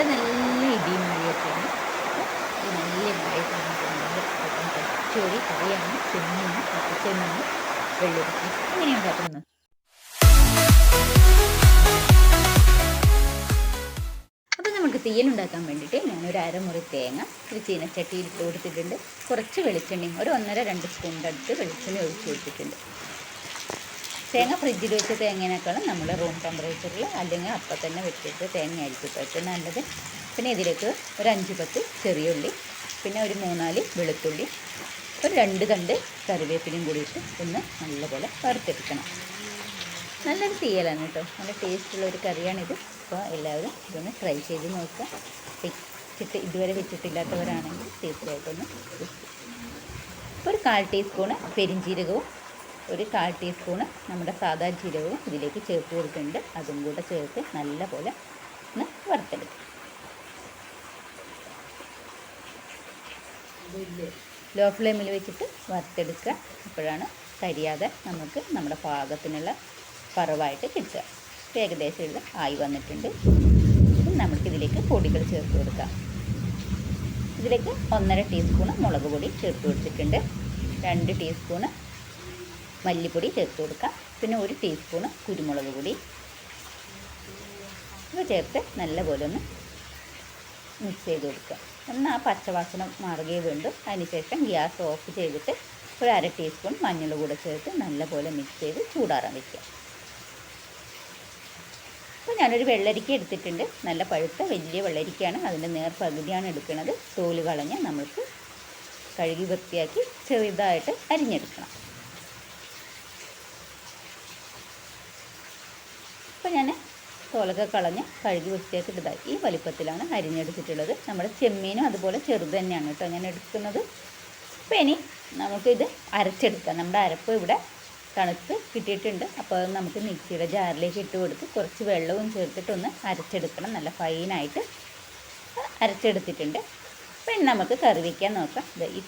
ഇവിടെ നല്ല ഇടിയും മഴയൊക്കെയാണ്. നല്ല മഴയൊക്കെ അപ്പം പച്ചോടി കറിയാണ് ചെമ്മീനും പച്ചച്ചെമ്മീനും വെള്ളരിക്ക എങ്ങനെയാണ് ഉണ്ടാക്കുന്നത്? അപ്പോൾ നമുക്ക് തീയലുണ്ടാക്കാൻ വേണ്ടിയിട്ട് ഞാനൊരു അരമുറി തേങ്ങ ഒരു ചീനച്ചട്ടിയിൽ ഇട്ട് കൊടുത്തിട്ടുണ്ട്. കുറച്ച് വെളിച്ചെണ്ണയും ഒരു ഒന്നര രണ്ട് സ്പൂണിന്റെ അടുത്ത് വെളിച്ചെണ്ണ ഒഴിച്ച് കൊടുത്തിട്ടുണ്ട്. തേങ്ങ ഫ്രിഡ്ജിൽ വെച്ച തേങ്ങേനേക്കാളും നമ്മൾ റൂം ടെമ്പറേച്ചറിൽ അല്ലെങ്കിൽ അപ്പം തന്നെ വെച്ചിട്ട് തേങ്ങ ആയിരിക്കും ഏറ്റവും നല്ലത്. പിന്നെ ഇതിലേക്ക് ഒരു അഞ്ച് പത്ത് ചെറിയുള്ളി പിന്നെ ഒരു മൂന്നാൽ വെളുത്തുള്ളി ഒരു രണ്ട് തണ്ട് കറിവേപ്പിലയും കൂടിയിട്ട് ഒന്ന് നല്ലപോലെ വറുത്തെടുക്കണം. നല്ലൊരു തീയലാണ് കേട്ടോ. നല്ല ടേസ്റ്റുള്ള ഒരു കറിയാണിത്. അപ്പോൾ എല്ലാവരും ഇതൊന്ന് ട്രൈ ചെയ്ത് നോക്കുക. വെച്ചിട്ട് ഇതുവരെ വെച്ചിട്ടില്ലാത്തവരാണെങ്കിൽ തീർച്ചയായിട്ടും ഒന്ന് ഒരു കാൽ ടീസ്പൂണ് പെരിഞ്ജീരകവും ഒരു കാൽ ടീസ്പൂൺ നമ്മുടെ സാധാ ജീരകവും ഇതിലേക്ക് ചേർത്ത് കൊടുക്കുന്നുണ്ട്. അതും കൂടെ ചേർത്ത് നല്ല പോലെ ഒന്ന് വറുത്തെടുക്കും. ലോ ഫ്ലെയിമിൽ വെച്ചിട്ട് വറുത്തെടുക്കുക. അപ്പോഴാണ് കരിയാതെ നമുക്ക് നമ്മുടെ പാകത്തിനുള്ള പറവായിട്ട് കിട്ടുക. ഏകദേശം ഇത് ആയി വന്നിട്ടുണ്ട്. നമുക്ക് നമുക്കിതിലേക്ക് പൊടികൾ ചേർത്ത് കൊടുക്കാം. ഇതിലേക്ക് ഒന്നര ടീസ്പൂൺ മുളക് പൊടി ചേർത്ത് കൊടുത്തിട്ടുണ്ട്. രണ്ട് ടീസ്പൂണ് മല്ലിപ്പൊടി ചേർത്ത് കൊടുക്കാം പിന്നെ ഒരു ടീസ്പൂണ് കുരുമുളക് പൊടി. ഇവ ചേർത്ത് നല്ലപോലെ ഒന്ന് മിക്സ് ചെയ്ത് കൊടുക്കുക. ഒന്ന് ആ പച്ചവാസനം മാറുകയും വേണ്ടു. അതിനുശേഷം ഗ്യാസ് ഓഫ് ചെയ്തിട്ട് ഒരു അര ടീസ്പൂൺ മഞ്ഞൾ കൂടെ ചേർത്ത് നല്ലപോലെ മിക്സ് ചെയ്ത് ചൂടാറാൻ വയ്ക്കുക അപ്പോൾ ഞാനൊരു വെള്ളരിക്ക എടുത്തിട്ടുണ്ട്. നല്ല പഴുത്ത വലിയ വെള്ളരിക്കയാണ്. അതിന്റെ നേർ പകുതിയാണ് എടുക്കുന്നത്. തോൽ കളഞ്ഞ് നമുക്ക് കഴുകി വൃത്തിയാക്കി ചെറുതായിട്ട് അരിഞ്ഞെടുക്കണം അപ്പോൾ ഞാൻ തോലൊക്കെ കളഞ്ഞ് കഴുകി വൃത്തിയാക്കിയിട്ടതായി ഈ വലിപ്പത്തിലാണ് അരിഞ്ഞെടുത്തിട്ടുള്ളത്. നമ്മുടെ ചെമ്മീനും അതുപോലെ ചെറുത് തന്നെയാണ് കേട്ടോ ഞാൻ എടുക്കുന്നത്. അപ്പോൾ ഇനി നമുക്കിത് അരച്ചെടുക്കാം. നമ്മുടെ അരപ്പ് ഇവിടെ തണുത്ത് കിട്ടിയിട്ടുണ്ട്. അപ്പോൾ അത് നമുക്ക് മിക്സിയുടെ ജാറിലേക്ക് ഇട്ട് കൊടുത്ത് കുറച്ച് വെള്ളവും ചേർത്തിട്ടൊന്ന് അരച്ചെടുക്കണം. നല്ല ഫൈനായിട്ട് അരച്ചെടുത്തിട്ടുണ്ട്. അപ്പോൾ ഇനി നമുക്ക് കറി വയ്ക്കാൻ നോക്കാം. ഇത് ഈ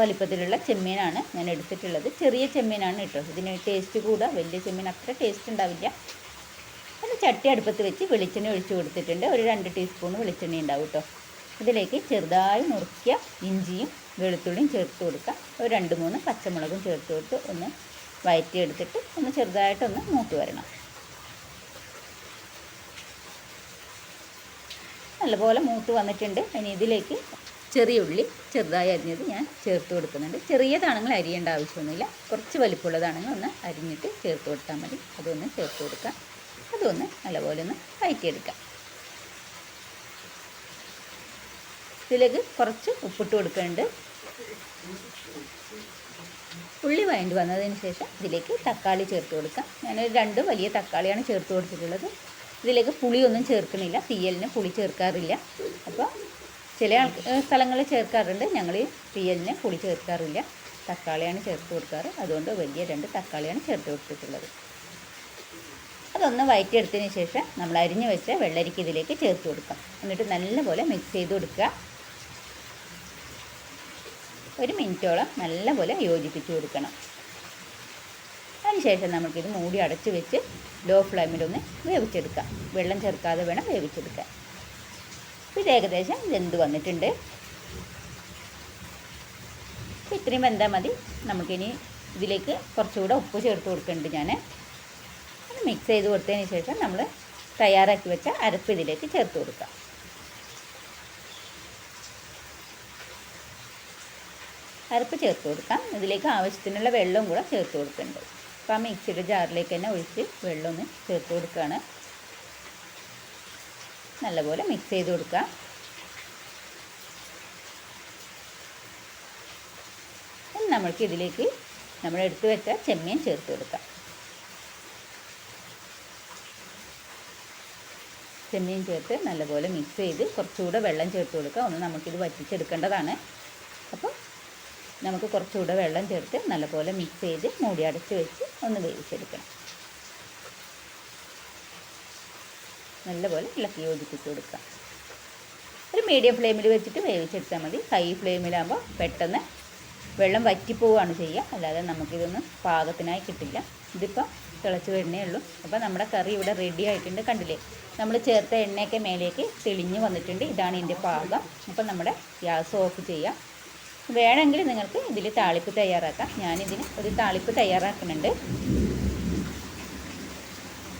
വലിപ്പത്തിലുള്ള ചെമ്മീനാണ് ഞാൻ എടുത്തിട്ടുള്ളത്. ചെറിയ ചെമ്മീനാണ് കേട്ടോ. ഇതിന് ടേസ്റ്റ് കൂടുക വലിയ ചെമ്മീൻ അത്ര ടേസ്റ്റ് ഉണ്ടാവില്ല. ചട്ടി അടുപ്പത്ത് വെച്ച് വെളിച്ചെണ്ണ ഒഴിച്ചു കൊടുത്തിട്ടുണ്ട്. ഒരു രണ്ട് ടീസ്പൂൺ വെളിച്ചെണ്ണ ഉണ്ടാവും കേട്ടോ ഇതിലേക്ക് ചെറുതായി നുറുക്കിയ ഇഞ്ചിയും വെളുത്തുള്ളിയും ചേർത്ത് കൊടുക്കാം. ഒരു രണ്ട് മൂന്ന് പച്ചമുളകും ചേർത്ത് കൊടുത്ത് ഒന്ന് വയറ്റിയെടുത്തിട്ട് ഒന്ന് ചെറുതായിട്ടൊന്ന് മൂത്ത് വരണം. നല്ലപോലെ മൂത്ത് വന്നിട്ടുണ്ട്. ഇനി ഇതിലേക്ക് ചെറിയ ഉള്ളി ചെറുതായി അരിഞ്ഞത് ഞാൻ ചേർത്ത് കൊടുക്കുന്നുണ്ട്. ചെറിയതാണെങ്കിൽ അരിയേണ്ട ആവശ്യമൊന്നുമില്ല. കുറച്ച് വലിപ്പമുള്ളതാണെങ്കിൽ ഒന്ന് അരിഞ്ഞിട്ട് ചേർത്ത് കൊടുത്താൽ മതി. അതൊന്ന് ചേർത്ത് കൊടുക്കാം. അതൊന്ന് നല്ലപോലെ ഒന്ന് വഴറ്റിയെടുക്കാം ഇതിലേക്ക് കുറച്ച് ഉപ്പിട്ട് കൊടുക്കുന്നുണ്ട്. ഉള്ളി വഴണ്ട് വന്നതിന് ശേഷം ഇതിലേക്ക് തക്കാളി ചേർത്ത് കൊടുക്കാം. ഞാനൊരു രണ്ട് വലിയ തക്കാളിയാണ് ചേർത്ത് കൊടുത്തിട്ടുള്ളത്. ഇതിലേക്ക് പുളിയൊന്നും ചേർക്കുന്നില്ല. തീയലിന് പുളി ചേർക്കാറില്ല. അപ്പോൾ ചില ആൾ സ്ഥലങ്ങളിൽ ചേർക്കാറുണ്ട്. ഞങ്ങൾ തീയലിന് പുളി ചേർക്കാറില്ല. തക്കാളിയാണ് ചേർത്ത് കൊടുക്കാറ്. അതുകൊണ്ട് വലിയ രണ്ട് തക്കാളിയാണ് ചേർത്ത് കൊടുത്തിട്ടുള്ളത്. അതൊന്ന് വയറ്റിയെടുത്തതിന് ശേഷം നമ്മൾ അരിഞ്ഞു വെച്ച വെള്ളരിക്ക ഇതിലേക്ക് ചേർത്ത് കൊടുക്കാം. എന്നിട്ട് നല്ലപോലെ മിക്സ് ചെയ്ത് കൊടുക്കുക. ഒരു മിനിറ്റോളം നല്ലപോലെ യോജിപ്പിച്ച് കൊടുക്കണം. അതിനുശേഷം നമുക്കിത് മൂടി അടച്ച് വെച്ച് ലോ ഫ്ലെയിമിലൊന്ന് വേവിച്ചെടുക്കാം. വെള്ളം ചേർക്കാതെ വേണം വേവിച്ചെടുക്കാൻ. ഇത് ഏകദേശം വെന്ത് വന്നിട്ടുണ്ട്. ഇത്രയും വെന്താൽ മതി. നമുക്കിനി ഇതിലേക്ക് കുറച്ചുകൂടെ ഉപ്പ് ചേർത്ത് കൊടുക്കുന്നുണ്ട് ഞാൻ. മിക്സ് ചെയ്ത് കൊടുത്തതിന് ശേഷം നമ്മൾ തയ്യാറാക്കി വെച്ച അരപ്പ് ഇതിലേക്ക് ചേർത്ത് കൊടുക്കാം. അരപ്പ് ചേർത്ത് കൊടുക്കാം. ഇതിലേക്ക് ആവശ്യത്തിനുള്ള വെള്ളവും കൂടെ ചേർത്ത് കൊടുക്കുന്നുണ്ട്. അപ്പോൾ ആ മിക്സിയുടെ ജാറിലേക്ക് തന്നെ ഒഴിച്ച് വെള്ളം ഒന്ന് ചേർത്ത് കൊടുക്കുകയാണ്. നല്ലപോലെ മിക്സ് ചെയ്ത് കൊടുക്കാം. നമ്മൾക്ക് ഇതിലേക്ക് നമ്മൾ എടുത്തു വെച്ച ചെമ്മീൻ ചേർത്ത് കൊടുക്കാം. ചെമ്മീൻ ചേർത്ത് നല്ലപോലെ മിക്സ് ചെയ്ത് കുറച്ചുകൂടെ വെള്ളം ചേർത്ത് കൊടുക്കുക. ഒന്ന് നമുക്കിത് വറ്റിച്ചെടുക്കേണ്ടതാണ്. അപ്പോൾ നമുക്ക് കുറച്ചുകൂടെ വെള്ളം ചേർത്ത് നല്ലപോലെ മിക്സ് ചെയ്ത് മൂടി അടച്ച് വെച്ച് ഒന്ന് വേവിച്ചെടുക്കണം. നല്ലപോലെ ഇളക്കി യോജിപ്പിച്ച് കൊടുക്കുക. ഒരു മീഡിയം ഫ്ലെയിമിൽ വെച്ചിട്ട് വേവിച്ചെടുത്താൽ മതി. ഹൈ ഫ്ലെയിമിലാകുമ്പോൾ പെട്ടെന്ന് വെള്ളം വറ്റിപ്പോവുകയാണ് ചെയ്യുക. അല്ലാതെ നമുക്കിതൊന്നും പാകത്തിനായി കിട്ടില്ല. ഇതിപ്പോൾ തിളച്ച് വരുന്നേ ഉള്ളൂ. അപ്പോൾ നമ്മുടെ കറി ഇവിടെ റെഡി ആയിട്ടുണ്ട്. കണ്ടില്ലേ? നമ്മൾ ചേർത്ത എണ്ണയൊക്കെ മേലേക്ക് തെളിഞ്ഞ് വന്നിട്ടുണ്ട്. ഇതാണ് ഇതിന്റെ പാകം. അപ്പോൾ നമ്മുടെ ഗ്യാസ് ഓഫ് ചെയ്യാം. വേണമെങ്കിൽ നിങ്ങൾക്ക് ഇതിൽ താളിപ്പ് തയ്യാറാക്കാം. ഞാനിതിന് ഒരു താളിപ്പ് തയ്യാറാക്കുന്നുണ്ട്.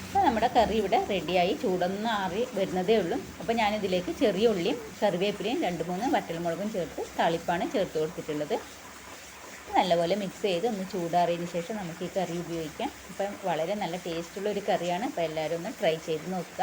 അപ്പോൾ നമ്മുടെ കറി ഇവിടെ റെഡിയായി ചൂടൊന്നും ആറി വരുന്നതേ ഉള്ളൂ. അപ്പോൾ ഞാനിതിലേക്ക് ചെറിയ ഉള്ളിയും കറിവേപ്പിലയും രണ്ട് മൂന്ന് വറ്റൽമുളകും ചേർത്ത് താളിപ്പാണ് ചേർത്ത് കൊടുത്തിട്ടുള്ളത്. നല്ലപോലെ മിക്സ് ചെയ്ത് ഒന്ന് ചൂടാറിയതിന് ശേഷം നമുക്ക് ഈ കറി ഉപയോഗിക്കാം. അപ്പം വളരെ നല്ല ടേസ്റ്റുള്ള ഒരു കറിയാണ്. അപ്പോൾ എല്ലാവരും ഒന്ന് ട്രൈ ചെയ്ത് നോക്കുക.